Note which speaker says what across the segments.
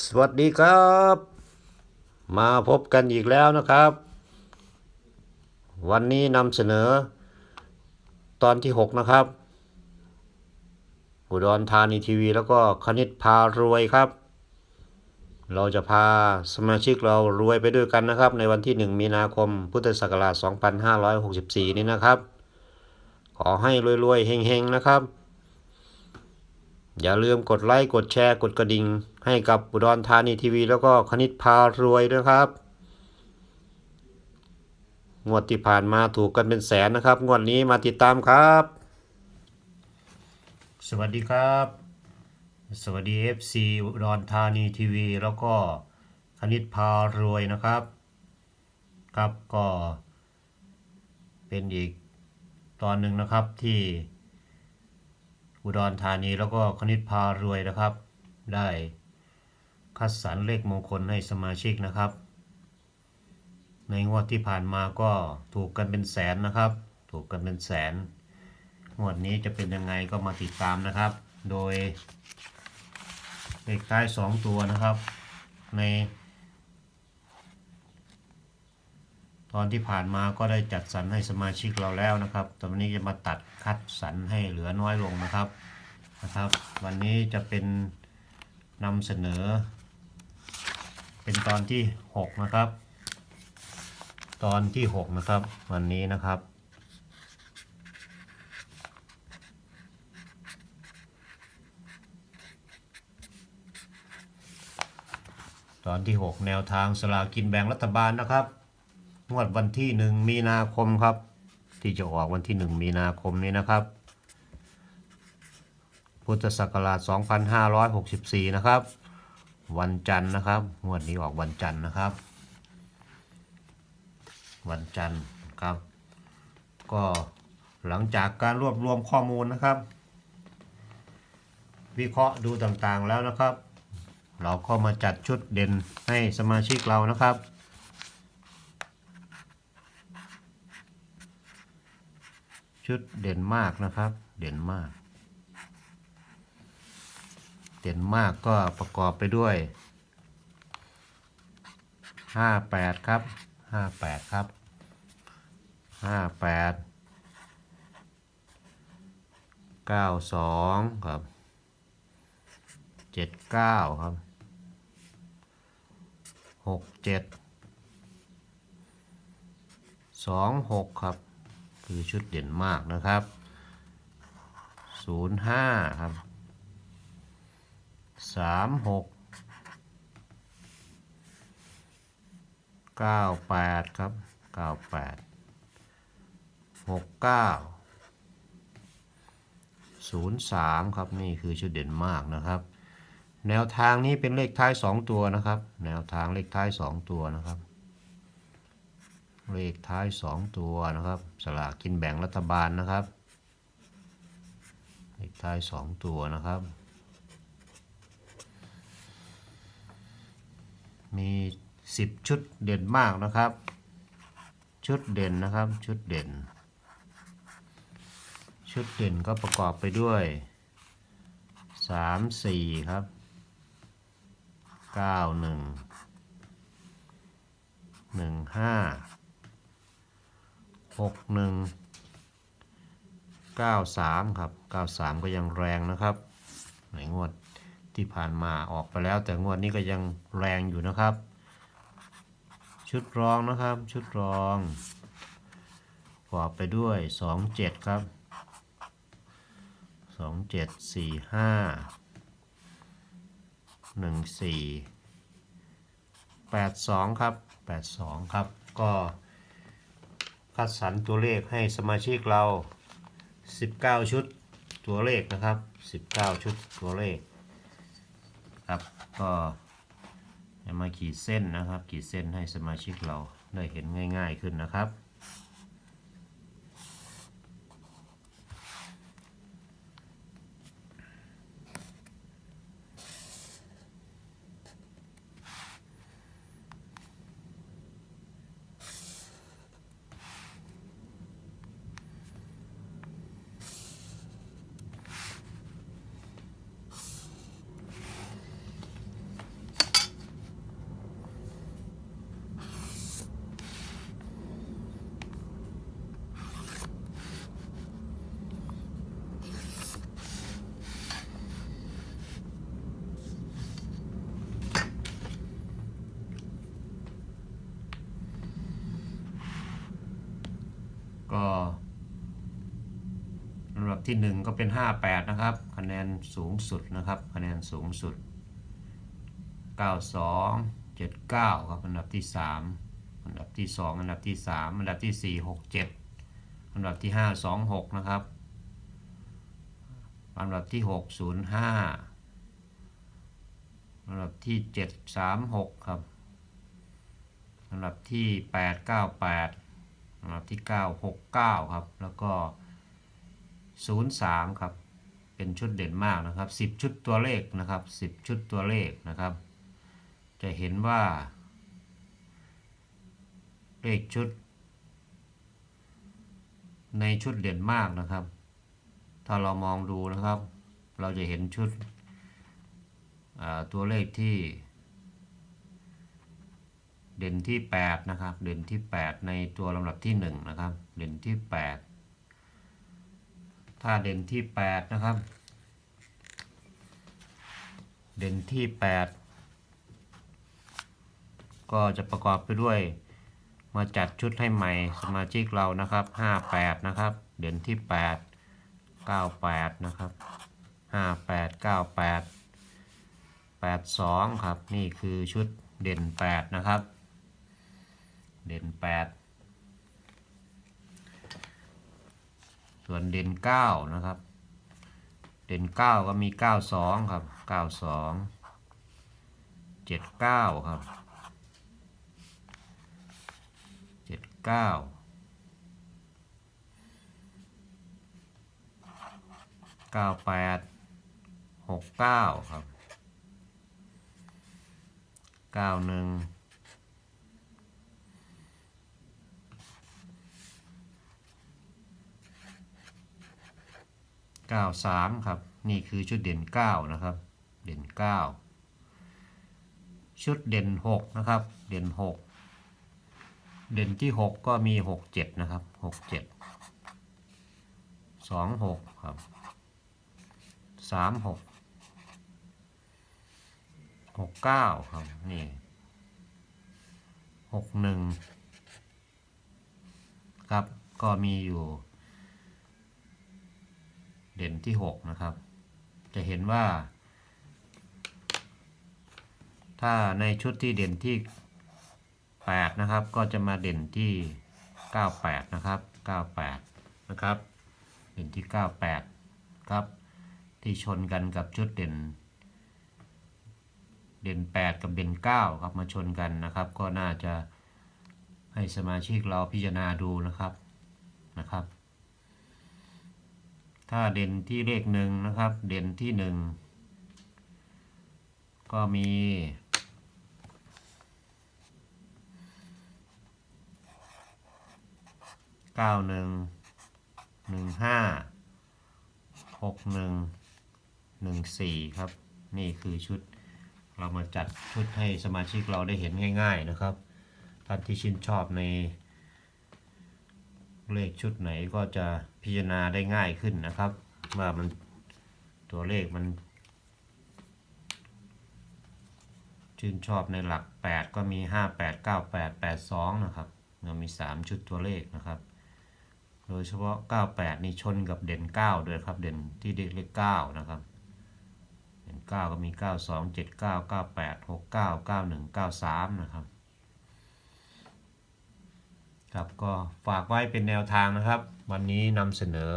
Speaker 1: สวัสดีครับ มาพบกันอีกแล้วนะครับ วันนี้นำเสนอ ตอนที่ 6 นะครับ อุดรธานีทีวี แล้วก็คณิตพารวยครับ เราจะพาสมาชิกเรารวยไปด้วยกันนะครับ ในวันที่ 1 มีนาคมพุทธศักราช 2564 นี้นะครับ ขอให้รวยๆเฮงๆนะครับ อย่าลืมกดไลค์กดแชร์กดกระดิ่ง ให้กับอุดรธานีทีวี แล้วก็คณิตพารวยด้วยครับ งวดที่ผ่านมาถูกกันเป็นแสนนะครับ งวดนี้มาติดตามครับ สวัสดีครับ สวัสดี FC อุดรธานีทีวี แล้วก็คณิตพารวยนะครับ ครับก็เป็นอีกตอนหนึ่งนะครับที่ อุดรธานีแล้วก็คณิตพารวยนะครับ ได้คัดสรรเลขมงคลให้สมาชิกนะครับ ในงวดที่ผ่านมาก็ถูกกันเป็นแสนนะครับ ถูกกันเป็นแสน งวดนี้จะเป็นยังไงก็มาติดตามนะครับ โดยเลขท้ายสองตัวนะครับ ใน ตอนที่ผ่านมาก็ได้จัดสรรให้สมาชิกเราแล้วนะครับ ตอนนี้จะมาตัดคัดสรรให้เหลือน้อยลงนะครับนะครับ วันนี้จะเป็นนำเสนอ เป็นตอนที่ 6 นะครับ ตอนที่ 6 นะครับ วันนี้นะครับตอนที่ 6 แนวทางสลากินแบ่งรัฐบาลนะครับ งวดวันที่1มีนาคมครับ ที่จะออกวันที่1มีนาคมนี้นะครับ พุทธศักราช 2564 นะครับ วันจันทร์นะครับงวดนี้ออกวันจันทร์นะครับ วันจันทร์ครับ ก็หลังจากการรวบรวมข้อมูลนะครับ วิเคราะห์ดูต่างๆแล้วนะครับ เราก็มาจัดชุดเด่นให้สมาชิกเรานะครับ ชุดเด่นมากนะครับ เด่นมาก เด่นมากก็ประกอบไปด้วย58ครับ58ครับ58 92ครับ79ครับ67 26ครับ คือชุดเด่นมากนะครับ 05 ครับ 36 98 ครับ 98 69 03 ครับ นี่คือชุดเด่นมากนะครับ แนวทางนี้เป็นเลขท้าย 2 ตัวนะครับ แนวทางเลขท้าย 2 ตัวนะครับ เลขท้าย 2 ตัวนะครับ สลากกินแบ่งรัฐบาลนะครับ เลขท้าย 2 ตัวนะครับ มี 10 ชุดเด่นมากนะครับ ชุดเด่นนะครับ ชุดเด่น ชุดเด่นก็ประกอบไปด้วย 3 4 ครับ 9 1 1 5 6 1 9 3ครับ93ก็ยังแรงนะครับ ในงวดที่ผ่านมาออกไปแล้ว แต่งวดนี้ก็ยังแรงอยู่นะครับ ชุดรองนะครับ ชุดรองประกอบไปด้วย2 7ครับ2 7 4 5 1 4 8 2ครับ8 2ครับ ก็ คัดสรรตัวเลขให้สมาชิกเรา 19 ชุดตัวเลขนะครับ 19 ชุดตัวเลขครับก็มาขีดเส้นนะครับ ขีดเส้นให้สมาชิกเราได้เห็นง่าย ๆขึ้นนะครับ ก็ลนดับที่ 1 ก็เป็น 58 นะครับ คะแนนสูงสุดนะครับ คะแนนสูงสุด 92 79 ครับ อันดับที่ 3 อันดับที่ 2 อันดับที่ 3 อันดับที่ 4 67 อันดับที่ 5 26 นะครับ อันดับที่ 6 05 อันดับที่ 7 36 ครับ อันดับที่ 8 98 ลำดับที่ 9 69 ครับ แล้วก็ 03 ครับ เป็นชุดเด่นมากนะครับ 10 ชุดตัวเลขนะครับ 10 ชุดตัวเลขนะครับ จะเห็นว่า เลขชุด ในชุดเด่นมากนะครับ ถ้าเรามองดูนะครับ เราจะเห็นชุดตัวเลขที่ เด่นที่ 8 นะครับ เด่นที่ 8 ในตัวลำดับที่1นะครับ เด่นที่ 8 ถ้าเด่นที่ 8 นะครับ เด่นที่ 8 ก็จะประกอบไปด้วย มาจัดชุดให้ใหม่สมาชิกเรานะครับ 58 นะครับ เด่นที่ 8 98 นะครับ 58 98 82 ครับ นี่คือชุดเด่น 8 นะครับ เด่น8ส่วนเด่น9นะครับ เด่น9ก็มี92ครับ92 79ครับ79 98 69ครับ91 93 ครับ นี่คือชุดเด่น 9 นะครับ เด่น 9 ชุดเด่น 6 นะครับ เด่น 6 เด่นที่ 6 ก็มี 67 นะครับ 67 26 ครับ 36 69 ครับ นี่ 61 ครับ ก็มีอยู่ เด่นที่ 6 นะครับ จะเห็นว่า ถ้าในชุดที่เด่นที่ 8 นะครับ ก็จะมาเด่นที่ 98 นะครับ 98 นะครับ เด่นที่ 98 ครับ ที่ชนกันกับชุดเด่น เด่น 8 กับเด่น 9 ครับมาชนกันนะครับ ก็น่าจะให้สมาชิกเราพิจารณาดูนะครับนะครับ ถ้าเด่นที่เลขหนึ่งนะครับ เด่นที่หนึ่งก็มีเก้าหนึ่งหนึ่งห้าหกหนึ่งหนึ่งสี่ครับ นี่คือชุดเรามาจัดชุดให้สมาชิกเราได้เห็นง่าย ๆนะครับ ท่านที่ชื่นชอบใน เลขชุดไหนก็จะพิจารณาได้ง่ายขึ้นนะครับ ว่ามันตัวเลขมัน ชื่นชอบในหลัก 8 ก็มี 5 8 9 8 8 2 นะครับเรามี 3 ชุดตัวเลขนะครับ โดยเฉพาะ 98 นี่ชนกับเด่น 9 ด้วยครับ เด่นที่เลข9นะครับเด่น 9 ก็มี 92 79 98 69 91 93 นะครับ ครับก็ฝากไว้เป็นแนวทางนะครับ วันนี้นำเสนอ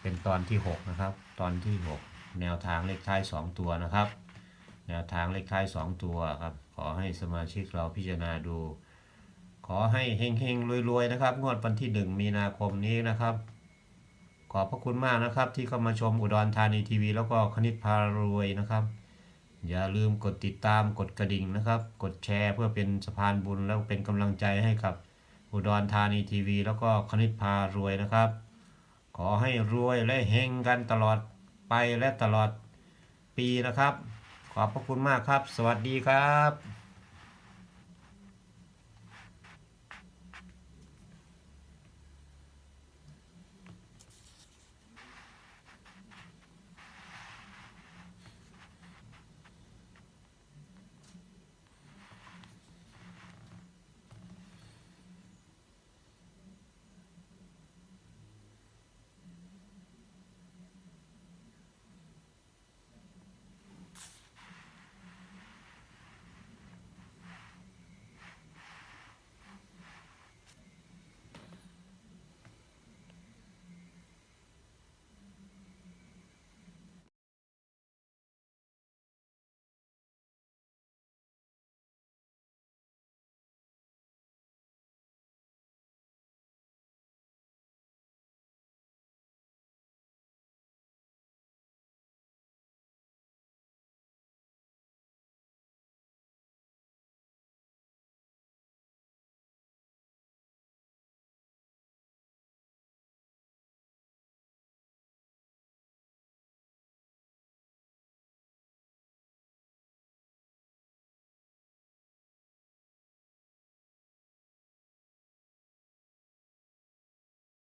Speaker 1: เป็นตอนที่ 6 นะครับ ตอนที่ 6 แนวทางเลขท้าย 2 ตัวนะครับ แนวทางเลขท้าย 2 ตัวครับ ขอให้สมาชิกเราพิจารณาดู ขอให้เฮงๆรวยๆนะครับ งวดวันที่ 1 มีนาคมนี้นะครับ ขอบพระคุณมากนะครับ ที่เข้ามาชมอุดรธานีทีวี แล้วก็คณิตพารวยนะครับ อย่าลืมกดติดตามกดกระดิ่งนะครับ กดแชร์เพื่อเป็นสะพานบุญแล้วเป็นกำลังใจให้กับ อุดรธานีทีวี แล้วก็คณิตพารวยนะครับ ขอให้รวยและเฮงกันตลอดไปและตลอดปีนะครับ ขอบพระคุณมากครับ สวัสดีครับ